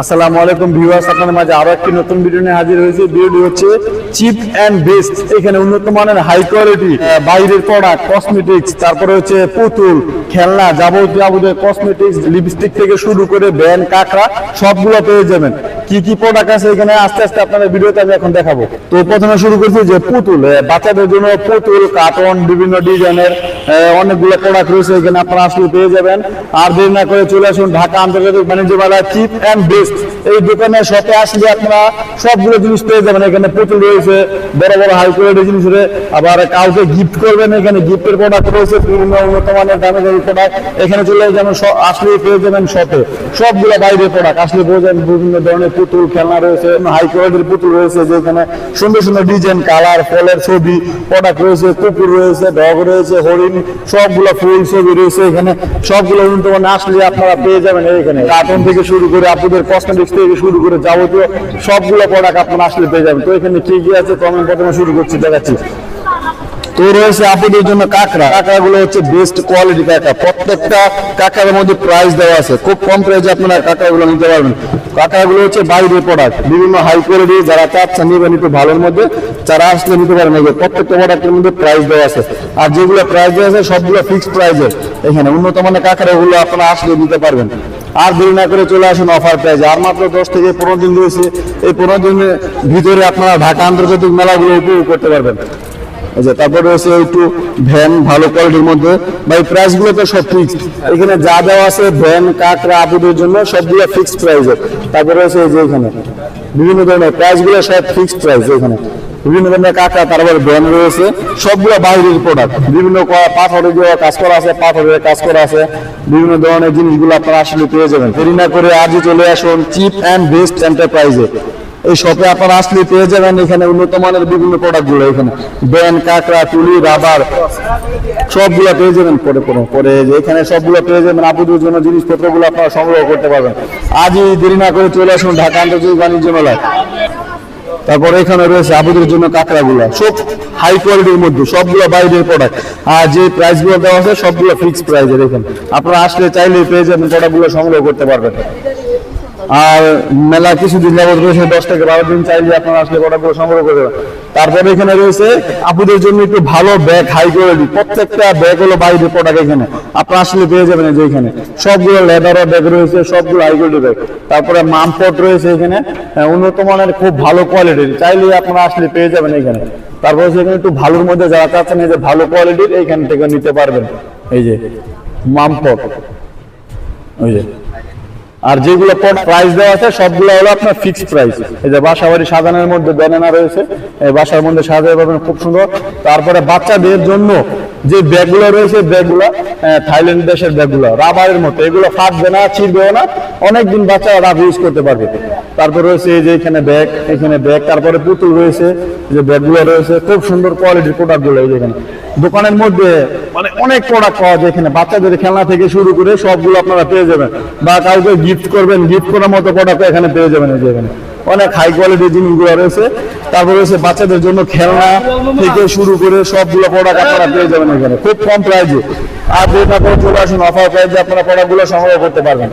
আসসালামু আলাইকুম ভিউয়ার্স, আপনাদের মাঝে আরও একটি নতুন ভিডিও নিয়ে হাজির হয়েছে। ভিডিওটি হচ্ছে চিপ অ্যান্ড বেস্ট এখানে উন্নত মানের হাই কোয়ালিটি বাইরের প্রোডাক্ট কসমেটিক্স তারপরে হচ্ছে পুতুল, খেলনা যাবতীয় যাবতীয় কসমেটিক্স লিপস্টিক থেকে শুরু করে ব্যান কাঁকড়া, সবগুলো পেয়ে যাবেন। কি কি প্রোডাক্ট আছে এখানে? আস্তে আস্তে আপনাদের ভিডিওতে আমি এখন দেখাবো। তো প্রথমে শুরু করছি যে পুতুল বাচ্চাদের জন্য পুতুল কার্টন বিভিন্ন ডিজাইনের অনেকগুলো প্রোডাক্ট রয়েছে এখানে আপনারা আসলে পেয়ে যাবেন। আর দেরি না করে চলে আসুন ঢাকা আন্তর্জাতিক বাণিজ্য মেলা চিপ অ্যান্ড বেস্ট এই দোকানে শপে আসলে আপনারা সবগুলো জিনিস পেয়ে যাবেন। এখানে পুতুল রয়েছে, বড় বড় হাই কোয়ালিটি জিনিস রয়েছে আবার কাউকে গিফট করবেন, এখানে গিফটের প্রোডাক্ট রয়েছে, বিভিন্ন উন্নত মানের দামি দামি প্রোডাক্ট এখানে চলে যাবেন আসলে পেয়ে যাবেন শপে সবগুলো বাইরের প্রোডাক্ট আসলে পেয়ে যাবেন বিভিন্ন ধরনের পুতুল খেলনা রয়েছে হাই কোয়ালিটির পুতুল রয়েছে যেখানে সুন্দর সুন্দর ডিজাইন কালার ফলের ছবি প্রোডাক্ট রয়েছে, কুকুর রয়েছে ডগ রয়েছে, হরিণ, সবগুলো ফুল ছবি রয়েছে এখানে। সবগুলো উন্নত আসলে আপনারা পেয়ে যাবেন এখানে। কার্টুন থেকে শুরু করে আপনাদের কসমেটিক্স থেকে শুরু করে যাবতীয় সবগুলো প্রোডাক্ট আপনারা আসলে পেয়ে যাবেন। তো এখানে কি কি আছে? কমেন্ট প্রথমে শুরু করছি, দেখাচ্ছি। তো রয়েছে আপুদের জন্য কাঁকড়া। কাঁকড়া গুলো হচ্ছে বেস্ট কোয়ালিটি কাঁকড়া। প্রত্যেকটা কাঁকড়ার মধ্যে প্রাইস দেওয়া আছে। খুব কম প্রাইসে আপনারা কাঁকড়া গুলো নিতে পারবেন। কাঁকড়া গুলো হচ্ছে বাইরের প্রোডাক্ট বিভিন্ন হাই কোয়ালিটি যারা চাচ্ছেন নেবেন একটু ভালোর মধ্যে যারা আসলে নিতে পারেন এগুলো প্রত্যেকটা প্রোডাক্টের মধ্যে প্রাইস দেওয়া আছে। আর যেগুলো প্রাইস দেওয়া আছে, সবগুলো ফিক্সড প্রাইসের এখানে উন্নত মানের কাঁকড়া গুলো আপনারা আসলে নিতে পারবেন। আর দেরি না করে চলে আসুন অফার প্রাইজে আর মাত্র দশ থেকে পনেরো দিন রয়েছে। এই পনেরো দিনের ভিতরে আপনারা ঢাকা আন্তর্জাতিক মেলাগুলো উপভোগ করতে পারবেন। এই তারপরে রয়েছে একটু ভ্যান ভালো কোয়ালিটির মধ্যে। ভাই প্রাইসগুলো তো সব ফিক্সড এখানে যা দেওয়া আছে, ভ্যান, কাঁকড়া আপুদের জন্য সবগুলো ফিক্সড প্রাইসে তারপরে রয়েছে এই যে এখানে বিভিন্ন ধরনের প্রাইসগুলো সব ফিক্সড প্রাইস এখানে। বিভিন্ন ধরনের কাঁকড়া, তারপরে ভ্যান রয়েছে, সবগুলো বাইরের প্রোডাক্ট বিভিন্ন পাথরের দিয়ে কাজ করা আছে, পাথরের কাজ করা আছে। বিভিন্ন ধরনের জিনিসগুলো আপনারা আসলে পেয়ে যাবেন। দেরি না করে আজই চলে আসুন চিপ অ্যান্ড বেস্ট এন্টারপ্রাইজে। এই শপে আপনারা আসলে পেয়ে যাবেন এখানে উন্নত মানের বিভিন্ন প্রোডাক্টগুলো এখানে। ব্যান, কাঁকড়া, তুলি, রাবার, সবগুলো পেয়ে যাবেন পরে পরে। পরে এখানে সবগুলো পেয়ে যাবেন আপুদের জন্য জিনিসপত্রগুলো আপনারা সংগ্রহ করতে পারবেন। আজই দেরি না করে চলে আসুন ঢাকা আন্তর্জাতিক বাণিজ্য মেলায়। তারপরে এখানে রয়েছে আবুদের জন্য কাঁকড়া গুলা সব হাই কোয়ালিটির মধ্যে, সবগুলো বাইরের প্রোডাক্ট আর যে প্রাইসগুলো দেওয়া আছে সবগুলো ফিক্সড প্রাইসে এখানে। আপনারা আসলে চাইলে পেয়ে যাবেন প্রোডাক্টগুলো সংগ্রহ করতে পারবেন। আর মেলা কিছুদিন যাবত রয়েছে দশ থেকে বারো দিন চাইলে আপনারা আসলে প্রোডাক্টগুলো সংগ্রহ করতে পারবেন তারপরে এখানে রয়েছে আপুদের জন্য একটু ভালো ব্যাগ হাই কোয়ালিটি প্রত্যেকটা ব্যাগ হলো বাইরের প্রোডাক্ট এখানে। আপনারা আসলে পেয়ে যাবেন যে এখানে। সবগুলো লেদার ব্যাগ রয়েছে সবগুলো হাই কোয়ালিটি ব্যাগ তারপরে মামপট রয়েছে এখানে। আহ, উন্নত মানের খুব ভালো কোয়ালিটির চাইলে আপনারা আসলে পেয়ে যাবেন এখানে। তারপরে সেখানে একটু ভালোর মধ্যে যারা চাচ্ছেন এই যে ভালো কোয়ালিটির এইখান থেকে নিতে পারবেন। এই যে মামপট ওই যে। আর যেগুলো প্রাইস দেওয়া আছে, সবগুলো হলো আপনার ফিক্সড প্রাইস এই যে বাসা বাড়ি সাজানোর মধ্যে ব্যানানা রয়েছে, এই বাসার মধ্যে সাজাতে পারবেন, খুব সুন্দর। তারপরে বাচ্চাদের জন্য যে ব্যাগগুলো রয়েছে ব্যাগগুলো থাইল্যান্ড দেশের ব্যাগগুলো, রাবারের মতো। এগুলো ফাটবে না, ছিঁড়বেও না। অনেকদিন বাচ্চারা রাব ইউজ করতে পারবে। তারপর রয়েছে এই যে এখানে ব্যাগ এখানে ব্যাগ তারপরে পুতুল রয়েছে যে ব্যাগগুলো রয়েছে, খুব সুন্দর কোয়ালিটির প্রোডাক্টগুলো এই যে এখানে। দোকানের মধ্যে মানে অনেক প্রোডাক্ট পাওয়া যায় এখানে। বাচ্চাদের খেলনা থেকে শুরু করে সবগুলো আপনারা পেয়ে যাবেন। বা কাউকে গিফট করবেন গিফট করার মতো প্রোডাক্ট এখানে পেয়ে যাবেন এই যে এখানে। অনেক হাই কোয়ালিটির জিনিসগুলো রয়েছে। তারপর রয়েছে বাচ্চাদের জন্য খেলনা থেকে শুরু করে সবগুলো প্রোডাক্ট আপনারা পেয়ে যাবেন এখানে। খুব কম প্রাইজে আর যেটা করে চলে আসুন অফার প্রাইজে আপনারা প্রোডাক্টগুলো সংগ্রহ করতে পারবেন।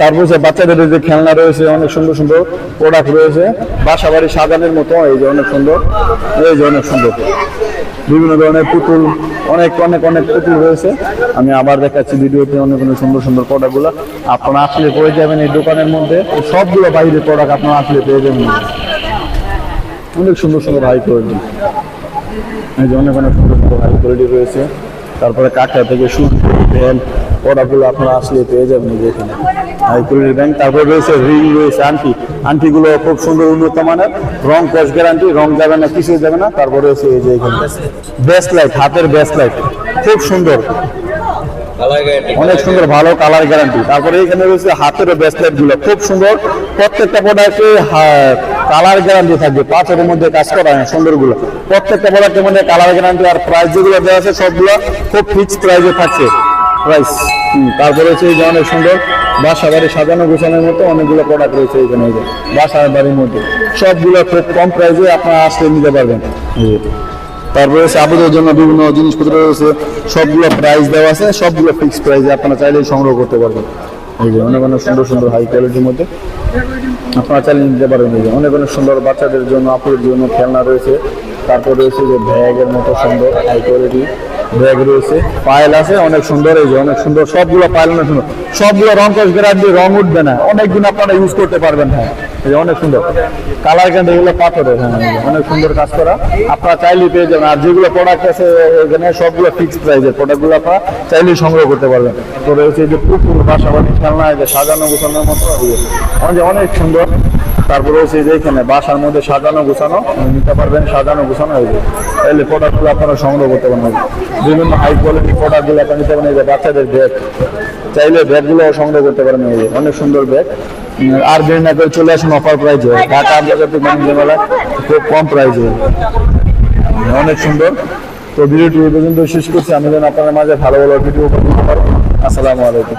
তারপর বাচ্চাদের যে খেলনা রয়েছে, অনেক সুন্দর সুন্দর প্রোডাক্ট রয়েছে। বাসা বাড়ি সাজানোর মতো, এই যে অনেক সুন্দর, এই যে অনেক সুন্দর। বিভিন্ন ধরনের পুতুল, অনেক অনেক অনেক পুতুল রয়েছে। আমি আবার দেখাচ্ছি ভিডিওতে অনেক অনেক সুন্দর সুন্দর প্রোডাক্টগুলো আপনারা আসলে পেয়ে যাবেন এই দোকানের মধ্যে। সবগুলো বাইরের প্রোডাক্ট আপনারা আসলে পেয়ে যাবেন। অনেক সুন্দর সুন্দর হাই কোয়ালিটি এই যে অনেক অনেক সুন্দর সুন্দর হাই কোয়ালিটি রয়েছে। তারপরে কাঁকড়া থেকে শুট প্যান্ট প্রোডাক্টগুলো আপনারা আসলে পেয়ে যাবেন এখানে। হাই ব্যাংক তারপরে রয়েছে রিং রয়েছে আংটি। আংটিগুলো খুব সুন্দর উন্নত মানের রং কস গ্যারান্টি রং যাবে না কিছু যাবে না। তারপরে রয়েছে এই যে এখানে বেস্ট লাইট হাতের বেস্ট লাইট খুব সুন্দর। অনেক সুন্দর ভালো কালার গ্যারান্টি। তারপরে এখানে রয়েছে হাতের ব্রেসলেটগুলো খুব সুন্দর। প্রত্যেকটা প্রোডাক্টে কালার গ্যারান্টি থাকবে পাঁচের মধ্যে কাজ করা সুন্দরগুলো প্রত্যেকটা প্রোডাক্টের মধ্যে কালার গ্যারান্টি আর প্রাইস যেগুলো দেওয়া আছে সবগুলো খুব ফিক্সড প্রাইসে থাকছে। প্রাইস তারপরে হচ্ছে এই যে অনেক সুন্দর বাসা বাড়ি সাজানো গোছানোর মতো অনেকগুলো প্রোডাক্ট রয়েছে এখানে, এই যে বাসা বাড়ির মধ্যে। সবগুলো খুব কম প্রাইসে আপনারা আসলে নিতে পারবেন। তারপরে হচ্ছে আপনাদের জন্য বিভিন্ন জিনিসপত্র রয়েছে, সবগুলো প্রাইস দেওয়া আছে, সবগুলো ফিক্সড প্রাইসে আপনারা চাইলে সংগ্রহ করতে পারবেন। এই যে অনেক অনেক সুন্দর সুন্দর হাই কোয়ালিটির মধ্যে আপনারা চালিয়ে নিতে পারবেন। এই যে অনেক অনেক সুন্দর বাচ্চাদের জন্য, আপুদের জন্য খেলনা রয়েছে, তারপর রয়েছে যে ব্যাগের মতো সুন্দর হাই কোয়ালিটি ব্যাগ রয়েছে পায়েল আছে, অনেক সুন্দর এই যে অনেক সুন্দর, সবগুলো পায়েল অনেক সুন্দর। সবগুলো রং কস গ্যারান্টি রং উঠবে না অনেক দিন আপনারা ইউজ করতে পারবেন হ্যাঁ। অনেক সুন্দর। কালার কিন্তু এগুলো পাথরের হ্যাঁ অনেক সুন্দর কাজ করা। আপনারা চাইলে পেয়ে যাবেন। আর যেগুলো প্রোডাক্ট আছে, এখানে সবগুলো ফিক্সড প্রাইসের প্রোডাক্টগুলো আপনারা চাইলে সংগ্রহ করতে পারবেন। তো রয়েছে যে পুকুর, বাসাবাড়ি, খেলনা যে সাজানো গোছানোর মতো অনেক অনেক সুন্দর। তারপরে রয়েছে যে এখানে বাসার মধ্যে সাজানো গোছানো নিতে পারবেন সাজানো গোছানো, এই যে। তাহলে প্রোডাক্টগুলো আপনারা সংগ্রহ করতে পারবেন। বিভিন্ন হাই কোয়ালিটি প্রোডাক্টগুলো আপনারা নিতে পারেন বাচ্চাদের ব্যাগ চাইলে ব্যাগগুলো সংগ্রহ করতে পারেন অনেক সুন্দর ব্যাগ আর দেরি না করে চলে আসুন অফার প্রাইজে ঢাকা আন্তর্জাতিক বাণিজ্য মেলায় খুব কম প্রাইজে অনেক সুন্দর। তো ভিডিওটি পর্যন্ত শেষ করছি। আমি যেন আপনাদের মাঝে ভালো ভালো ভিডিও আসসালামু আলাইকুম।